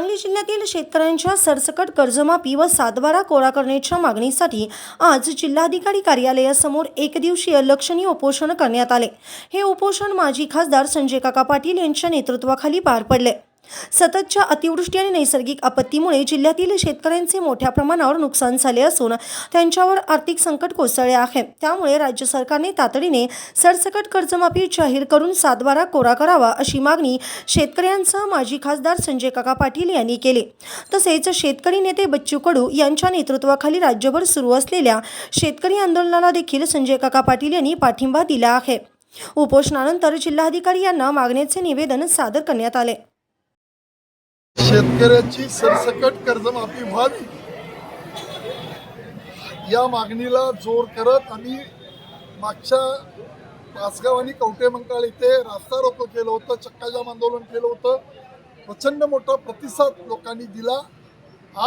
सांगली जिल्ह्यातील शेतकऱ्यांच्या सरसकट कर्जमाफी व सातबारा कोरा करण्याच्या मागणीसाठी आज जिल्हाधिकारी कार्यालयासमोर एकदिवसीय लक्षणीय उपोषण करण्यात आले. हे उपोषण माजी खासदार संजय काका पाटील यांच्या नेतृत्वाखाली पार पडले. सततच्या अतिवृष्टी आणि नैसर्गिक आपत्तीमुळे जिल्ह्यातील शेतकऱ्यांचे मोठ्या प्रमाणावर नुकसान झाले असून त्यांच्यावर आर्थिक संकट कोसळले आहे. त्यामुळे राज्य सरकारने तातडीने सरसकट कर्जमाफी जाहीर करून सातबारा कोरा करावा अशी मागणी शेतकऱ्यांसह माजी खासदार संजय काका पाटील यांनी केली. तसेच शेतकरी नेते बच्चू कडू यांच्या नेतृत्वाखाली राज्यभर सुरू असलेल्या शेतकरी आंदोलनाला देखील संजय काका पाटील यांनी पाठिंबा दिला आहे. उपोषणानंतर जिल्हाधिकारी यांना मागणीचे निवेदन सादर करण्यात आले. शेतकऱ्याची सरसकट कर्जमाफी व्हावी. या मागणीला जोर करत आम्ही मागच्या पाचगाव आणि कवटे मंकाळ इथे रास्ता रोको केलं होतं चक्काजाम आंदोलन केलं होतं. प्रचंड मोठा प्रतिसाद लोकांनी दिला.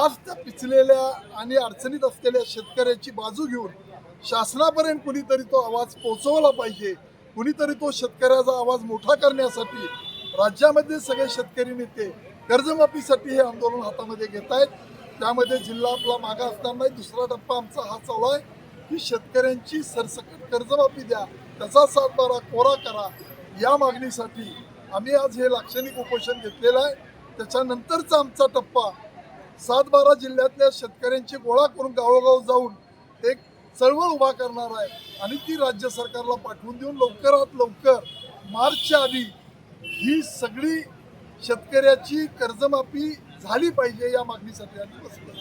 आज त्या पिचलेल्या आणि अडचणीत असलेल्या शेतकऱ्याची बाजू घेऊन शासनापर्यंत कुणीतरी तो आवाज पोहोचवला पाहिजे. कुणीतरी तो शेतकऱ्याचा आवाज मोठा करण्यासाठी राज्यामध्ये सगळे शेतकरी नेते कर्जमाफीसाठी हे आंदोलन हातामध्ये घेत आहेत त्यामध्ये जिल्हा आपला मागा असताना दुसरा टप्पा आमचा हा चालू आहे. की शेतकऱ्यांची सरसकट कर्जमाफी द्या त्याचा सातबारा कोरा करा. या मागणीसाठी आम्ही आज हे लाक्षणिक उपोषण घेतलेलं आहे. त्याच्यानंतरचा आमचा टप्पा सातबारा जिल्ह्यातल्या शेतकऱ्यांची गोळा करून गावोगाव जाऊन एक चळवळ उभा करणार आहे आणि ती राज्य सरकारला पाठवून देऊन लवकरात लवकर मार्चच्या आधी ही सगळी शेतकऱ्याची कर्जमाफी झाली पाहिजे या मागणीसाठी आम्ही बसलो